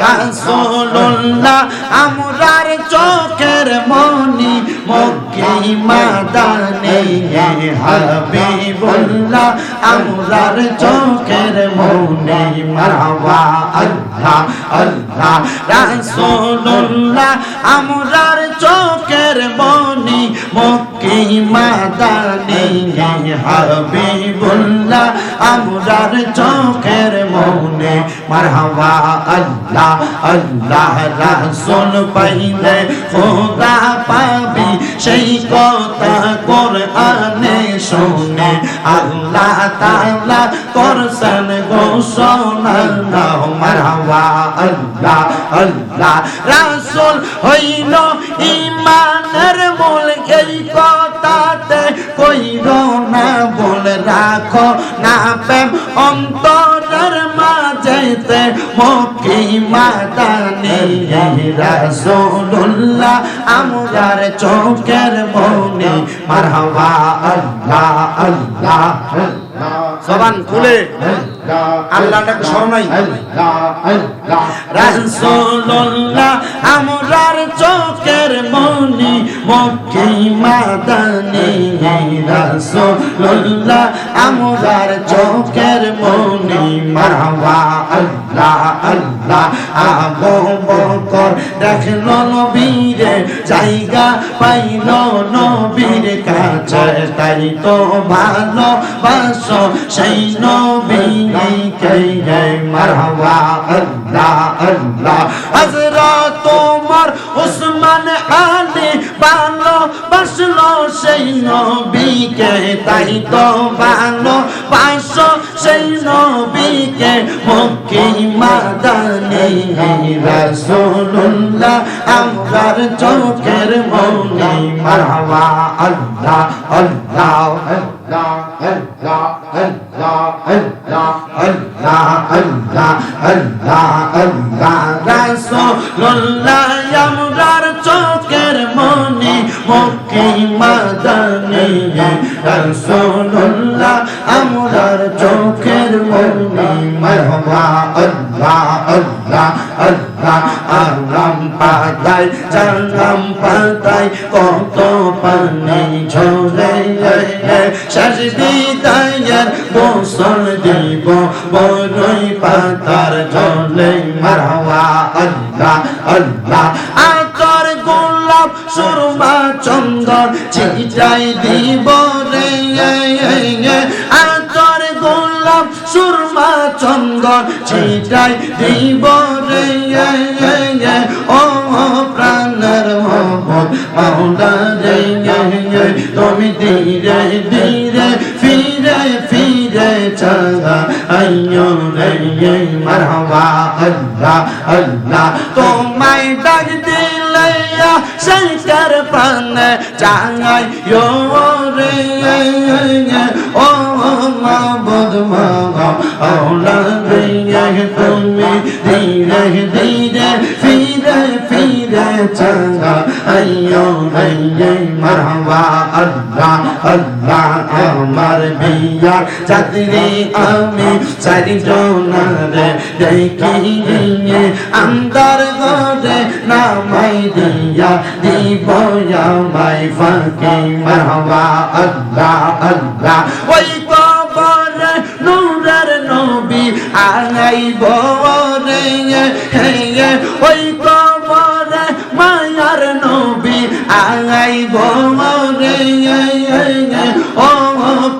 রাসূলুল্লাহ আমরার চোখের মনি মক্কি মাদানে হাবিবুল্লাহ আমরার চোখের মনি মারহাবা আল্লাহ আল্লাহ রাসূলুল্লাহ আমরার চোখের মনি মক্কি মাদানে হাবিবুল্লাহ আমরার চোখের মনে মারহাবা আল্লাহ আল্লাহ রাসূল পাইলে খোদা পাবি। সেই কথা কোরআনে শুনে আল্লাহ তাআলা করছেন ঘোষণা। মারহাবা আল্লাহ আল্লাহ রাসূল হইল ইমানের মূল। এই কথাতে কইর না, বল রাখো না প্রেম। অন্তরের মাঝেতে মকি নেই। রাসূলুল্লাহ, আমরার চোখের মনে মারহাবা, আল্লাহ আল্লাহ। জবান খুলে। আল্লাহটাকে শরণাই রাসূলুল্লাহ আমরার চোখের মনি মক্কি মাদানি। রাসূলুল্লাহ আমরার চোখের মনি মারওয়া আল্লাহ আল্লাহ। আবু বকর দেখল নবীরে, জায়গা পাইল নবীর কাছে। তাই তো ভালো বাসো সেই নবীকে। মারহাবা। আল্লাহ আল্লাহ। হযরত তোমার উসমান আলী ভালো বাসলো সেই নবীকে, তাই তো ভালো বাসো সেই নবীকে মক্কি মাদানি রাসূলুল্লাহ। আমরার চোখের মনি মারহাবা আল্লাহ আল্লাহ। আমরার চোখের মনে মকে মাদানে রসোল্লাহ আমরার চোখের মনে মহবা আল্লাহ আল্লাহ আল্লাহ আরাম পাতায় জানাম পাতায় কত পানি ঝরে শেষ বিদায়ের গোসল দিব বড়ই পাতার জলে মারহাবা আল্লাহ আল্লাহ আতর গোলাপ সুরমা চন্দন ছিটাই দিব রে আতর গোলাপ সুরমা চন্দন ছিটাই দিব রে ও প্রাণের মোহাম্মদ মাওলা রে তুমি ধীরে ধীরে, ফিরে ফিরে চাগা আইয়ো রে মারহাবা আল্লাহ আল্লাহ। তোমায় ডাক দিলে শঙ্কর পান চাঙাই ও রে। ও মাবুদ মামা আওলা রে তুমি ধীরে ধীরে ফিরে چلا ایو ایو مرحبا اللہ اللہ امر بیا چادری আমি চারি জোনারে দেখি আন্দার ঘরে নামাই দিয়া দিব আমাই ফাঁকি মারহাবা আল্লাহ আল্লাহ ওই কবর নূরের নবী আনাই বরে ওই কবর নবী আইব রে ও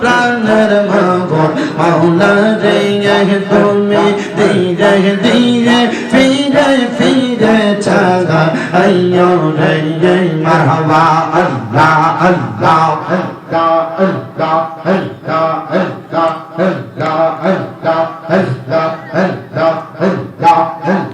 প্রাণের মগর মাওলা রে তুমি ধীরে ধীরে ফিরে ফিরে চাগা আইয়ো রে মারহাবা আল্লাহ আল্লাহ আল্লাহ আল্লাহ আল্লাহ আল্লাহ আল্লাহ আল্লাহ আল্লাহ আল্লাহ আল্লাহ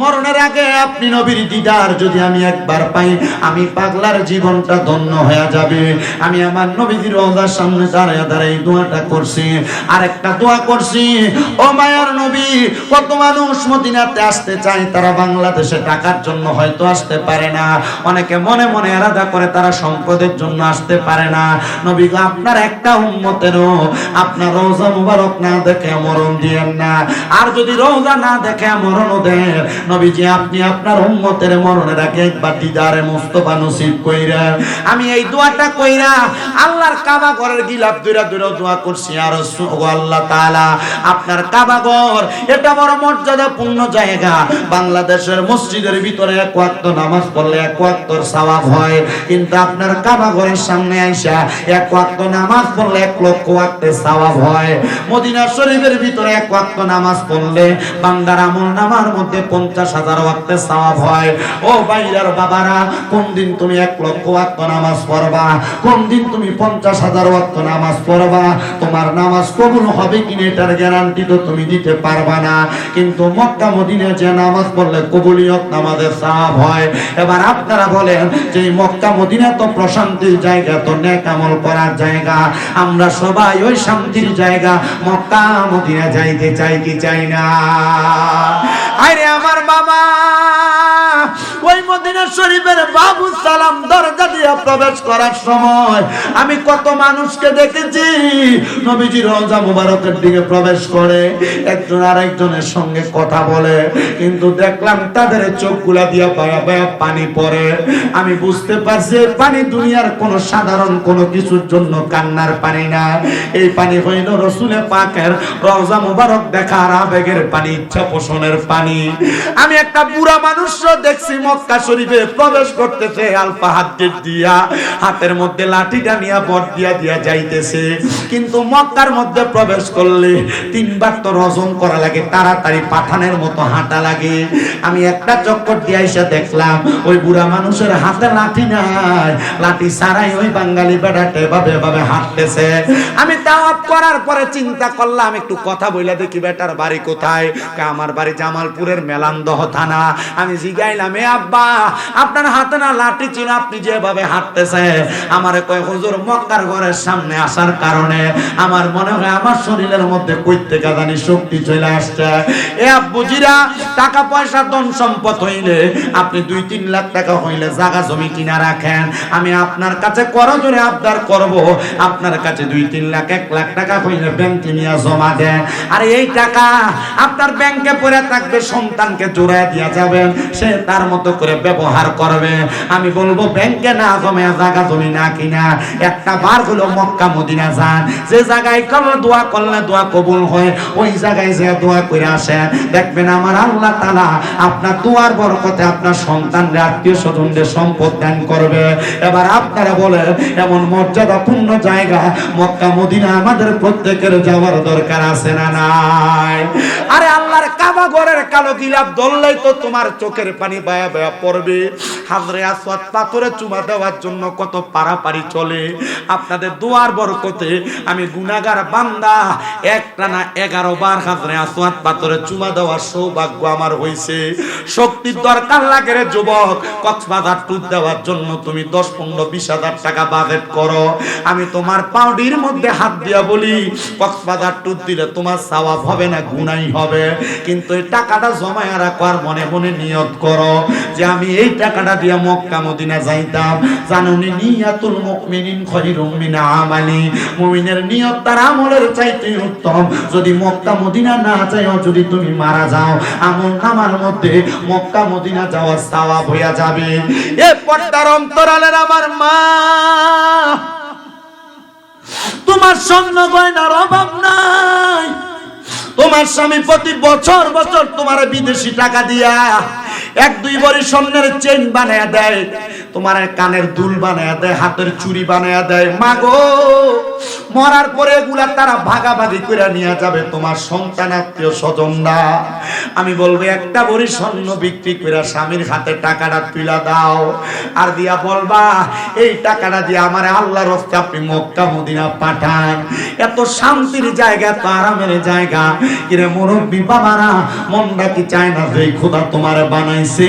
মরণের আগে আপনি নবীর দিদার যদি আমি একবার পাই, আমি পাগলার জীবনটা ধন্য হয়ে যাবে। আমি আমার নবীজির রওজার সামনে দাঁড়ায় দাঁড়াই দোয়াটা করছি। আর একটা দোয়া করছি, ও মায়ার নবী, কত মানুষ মদিনাতে আসতে চায়, তারা বাংলাদেশে টাকার জন্য হয়তো আসতে পারে না। অনেকে মনে মনে আলাদা করে তারা সম্পদের জন্য আসতে পারে না। নবী আপনার একটা উন্মতেরও আপনার রোজা মুবারক না দেখে মরণ দিয়েন না। আর যদি রোজা না দেখে মরণও দেন নবীজি, আপনি আপনার উম্মতের মরণের আগে একবার দিদারে মুস্তফা নসিব কইরা, আমি এই দোয়াটা কইরা আল্লাহর কাবা ঘরের গিলাপ দুইরা দুইরা দোয়া করছি। আর আল্লাহ তাআলা, আপনার কাবা ঘর, এটা বড় মর্যাদাপূর্ণ জায়গা। বাংলাদেশের মসজিদের ভিতরে এক ওয়াক্ত নামাজ পড়লে এক ওয়াক্তর সওয়াব হয়। কিন্তু আপনার কাবা ঘরের সামনে আইসা এক ওয়াক্ত নামাজ পড়লে এক লক্ষ ওয়াক্তের সওয়াব হয়। মদিনা শরীফের ভিতরে এক ওয়াক্ত নামাজ পড়লে বান্দার আমল নামার মধ্যে পঞ্চাশ হাজার ওয়াক্তের সওয়াব হয়। ও বাইরার বাবারা, কোন দিন তুমি এক লক্ষ ওয়াক্ত নামাজ পড়বা? কোন দিন তুমি পঞ্চাশ হাজার ওয়াক্ত নামাজ পড়বা? তোমার নামাজ কবুল হবে কিনা এটার গ্যারান্টি তো তুমি দিতে পারবা না। কিন্তু মক্কা, মদিনে যে নামাজ পড়লে কবুলিয়ত নামাজের সওয়াব হয়। এবার আপনারা বলেন যে মক্কা, মদিনা তো প্রশান্তির জায়গা, তো নেক আমল করার জায়গা। আমরা সবাই ওই শান্তির জায়গা, মক্কা, মদিনা যাইতে চাই কি চাই না? আরে আমার বাবা। রোজা সঙ্গে কথা বলে, কিন্তু দেখলাম তাদের দিয়া বায়া বায়া পানি পড়ে। আমি বুঝতে পারছি পানি দুনিয়ার কোন সাধারণ কোনো কিছুর জন্য কান্নার পানি না। এই পানি হইল রসুলে পাকের রওজা মুবারক দেখার আবেগের পানি ইচ্ছা পোষণের পানি। আমি একটা বুড়া মানুষ দেখছি মক্কা শরীফে প্রবেশ করতেছে আলফা হাত দিয়া হাতের মধ্যে লাঠিটা নিয়ে বট দিয়া দিয়া যাইতেছে। কিন্তু মক্কার মধ্যে প্রবেশ করলে তিনবার তো রজন করা লাগে, তাড়াতাড়ি পাঠানের মতো হাঁটা লাগে। আমি একটা চক্কর দিয়ে এসে দেখলাম, ওই বুড়া মানুষের হাতে লাঠি নাই। লাঠি ছাড়াই ওই বাঙালি বেড়াতে এভাবে এভাবে হাঁটতেছে। আমি তাওয়াব করার পরে চিন্তা করলাম, একটু কথা বইলা দেখি বেটার বাড়ি কোথায়? আমার বাড়ি জামালপুরের মেলান্দহ থানা। আমি জিগাইলাম, এ আব্বা, আপনার হাতে না লাঠি ছিল, আপনি যেভাবে হাঁটতেছে, আমার কয় হুজুর মক্কার ঘরের সামনে আসার কারণে আমার মনে হয় আমার শরীরের মধ্যে কইতে জানি শক্তি চলে আসছে। এ আব্বুজিরা টাকা পয়সা, ধন সম্পদ হইলে আপনি দুই তিন লাখ টাকা হইলে জায়গা জমি কিনা রাখেন। আমি আপনার কাছে করজোরে আবদার করব। আপনার কাছে দুই তিন লাখ, এক লাখ টাকা হইলে ব্যাংকে নিয়ে জমা দেন। আর এই টাকা আপনার ব্যাংকে পড়ে থাকবে, সন্তানকে জোড়ায় দিয়া যাবেন। সে তার মতো করে ব্যবহার করবে। আমি বলব, ব্যাংকে না জমে জায়গা জমি না কিনা, একটা বার হলো মক্কা, মদিনা যান। যে জায়গায় করলে দোয়া করলে দোয়া কবুল হয়, ওই জায়গায় যে দোয়া করে আসে, দেখবেন আমার আল্লাহ তালা আপনার দোয়ার বরকতে আপনার সন্তান আত্মীয় স্বজনদের সম্পদ দান করবে। এবার আপনারা বলেন এমন মর্যাদাপূর্ণ জায়গা মক্কা মদিনা আমাদের প্রত্যেকের যাওয়ার দরকার আছে না নাই? আরে আল্লাহর কাবা ঘরের কালো গিলাপ ধরলেই তো তোমার চোখের পানি বায়া বায়া পড়বে। হাজরে আসওয়াত পাথরে চুমা দেওয়ার জন্য কত পারাপারি চলে। আপনাদের দুয়ার বরকতে আমি গুনাগার বান্দা। একটা না এগারো বার হাজরে আসওয়াত পাথরে চুমা দেওয়ার সৌভাগ্য আমার হইছে। শক্তির দরকার লাগে রে যুবক। কক্সবাজার ট্যুর দেওয়ার জন্য তুমি দশ, পনেরো, বিশ হাজার টাকা বাজেট করো। আমি তোমার পাউডির মধ্যে হাত দিয়া বলি, কক্সবাজার ট্যুর দিলে তোমার সওয়াব হবে না, গুনাই হবে। কিন্তু এই টাকাটা জমায় রাখার মনে মনে নিয়ত করো যে আমি এই টাকাটা দিয়া মক্কা মদিনা যাইতাম। জানুনি নিয়াতুল মুমিনিন খয়রুম মিন আমালি। মুমিনের নিয়ত তার আমলের চাইতে উত্তম। যদি মক্কা মদিনা না যাও যদি তুমি মারা যাও আমল নামার মধ্যে মক্কা মদিনা যাওয়ার সওয়াব হইয়া যাবে। এ পর্দার অন্তরালের আমার মা, তোমার স্বর্ণ গয়নার অভাব নাই। তোমার স্বামী প্রতি বছর বছর তোমার বিদেশি টাকা দিয়া এক দুই বড়ি স্বর্ণের চেন বানায় দেয়, তোমার কানের দুল বানায় দেয়, হাতের চুড়ি বানায় দেয়। মাগো, মরার পরে এগুলা তারা ভাগাভাগি করে নিয়ে যাবে, তোমার সন্তান আত্মীয় স্বজনরা আমি বলব, একটা বড়ি স্বর্ণ বিক্রি করে স্বামীর হাতে টাকাটা তুলা দাও। আর দিয়া বলবা, এই টাকাটা দিয়ে আমার আল্লাহর রস্তে আপনি মক্কা, মদিনা পাঠান। এত শান্তির জায়গা এত আরামের জায়গা। কিরে মুরব্বী বাবারা, মনটা কি চায় না যে খোদা তোমার বানাইছে?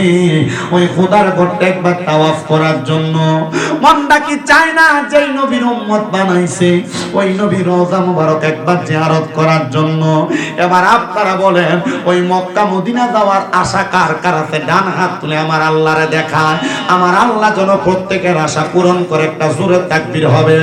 ওই খোদার ঘরটা একবার তাওয়াফ করার জন্য। মনটা কি চায় না যেই নবীর উম্মত বানাইছে? ওই নবীর রোজা মুবারক একবার জিয়ারত করার জন্য। এবার আপনারা বলেন, ওই মক্কা মদিনা যাওয়ার আশা কার কার আছে? ডান হাত তুলে আমার আল্লাহরে দেখায়। আমার আল্লাহ যেন প্রত্যেকের আশা পূরণ করে একটা জোরে তাকবীর হবে।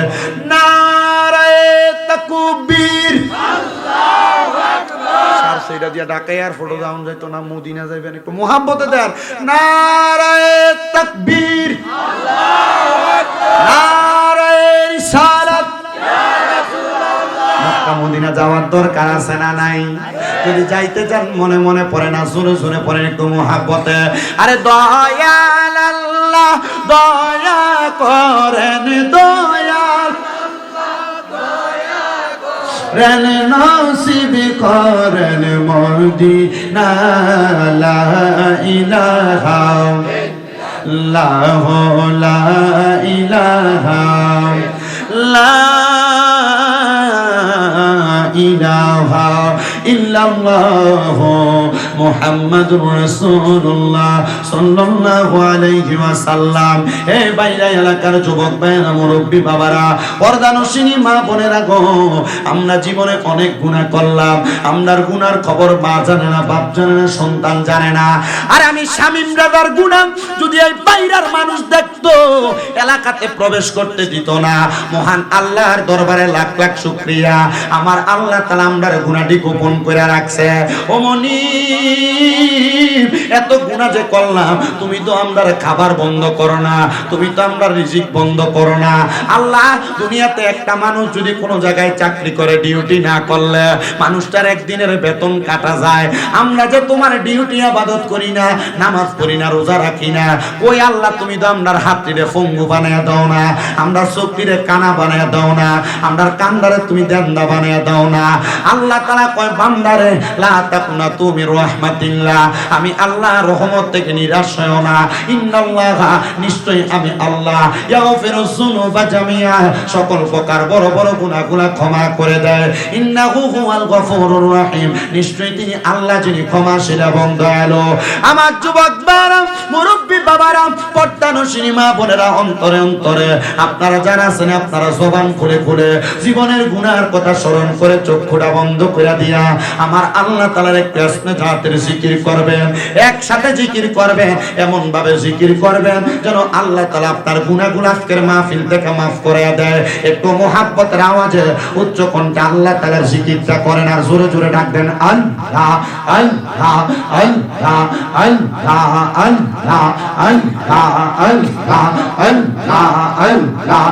সেইটা দিয়া ঢাকায় আর ফটো দাউন যাইতো না মদিনা যাইবেন একটু মোহাম্মতে দেন। নারায়ে তাকবীর। নারায়ে রিসালাত। মক্কা মদিনা যাওয়ার দরকার আছে না নাই? যদি যাইতে চান মনে মনে পড়ে না শুনে শুনে পড়েন একটু মোহাব্বতে। আরে দয়াল আল্লাহ দয়া করেন দয়াল রেন নসিব করেন মর্দি লা ইলাহা। লাহ লা ইলাহা। লা ইলাহা ইল্লাল্লাহ মুহাম্মাদুর রাসূলুল্লাহ সাল্লাল্লাহু আলাইহি ওয়াসাল্লাম। হে বাইরা এলাকার যুবক ভাইরা মুরব্বি, বাবারা পর্দানসিনী মা বোনেরা গো, আমরা জীবনে অনেক গুনাহ করলাম। আমরার গুনার খবর মা জানে না, বাপ জানে না, সন্তান জানে না। আর আমি শামিম রাজার গুনাহ যদি এই বাইরার মানুষ দেখতো, এলাকাতে প্রবেশ করতে দিত না। মহান আল্লাহর দরবারে লাখ লাখ শুকরিয়া। আমার আল্লাহ তাআলা আমরার গুনাহটি গোপন করে রাখছে। ও মনি এত গুনাহ যে করলাম, তুমি তো আমরার খাবার বন্ধ করো না, তুমি তো আমরা রিজিক বন্ধ করো না। আল্লাহ, দুনিয়াতে একটা মানুষ যদি কোনো জায়গায় চাকরি করে, ডিউটি না করলে মানুষটার একদিনের বেতন কাটা যায়। আমরা যে তোমার ডিউটি আবাদত করি না, নামাজ না, রোজা রাখি না, ওই আল্লাহ তুমি তো আমরার হাতটিরে ফঙ্গু বানায় দাও না আমরা চোখটিরে কানা বানায় দাও না, আমরার কান্দারে তুমি দেন্দা বানায় দাও না। আল্লাহ তারা কয়, বান্দারে, লা তুমি রহমাতিল্লাহ, আমি আল্লাহ রহমত থেকে নিরাশ হও না। ইন্নাল্লাহ, নিশ্চয়ই আমি আল্লাহ। ইয়াগফিরু যুনুবা জামিয়া সকল প্রকার বড় বড় গুনাহগুলো ক্ষমা করে দেয়। ইন্নাহু হুয়াল গফুরুর রহিম। তিনি আল্লাহ যিনি ক্ষমাশীল এবং দয়ালু। আমার যুবক পর্দানো সিনেমা বোনেরা, অন্তরে অন্তরে, আপনারা যারা আপনারা জবান খুলে খুলে জীবনের গুনার কথা স্মরণ করে চক্ষুটা বন্ধ করে দিয়া, আমার আল্লাহ তালার একটু আসনে জাতের জিকির করবেন, একসাথে জিকির করবেন, এমন ভাবে জিকির করবেন যেন আল্লাহ তালা আপনার গুনাগুলো আজকের মাহফিল থেকে মাফ করে দেয়। একটু মোহাব্বতের আওয়াজে উচ্চ কণ্ঠে আল্লাহ তালার জিকিরটা করেন আর জোরে জোরে ডাকবেন, আল্লাহ আল্লাহ আল্লাহ আল্লাহ আল্লাহ আল্লাহ আল্লাহ আল্লাহ আল্লাহ।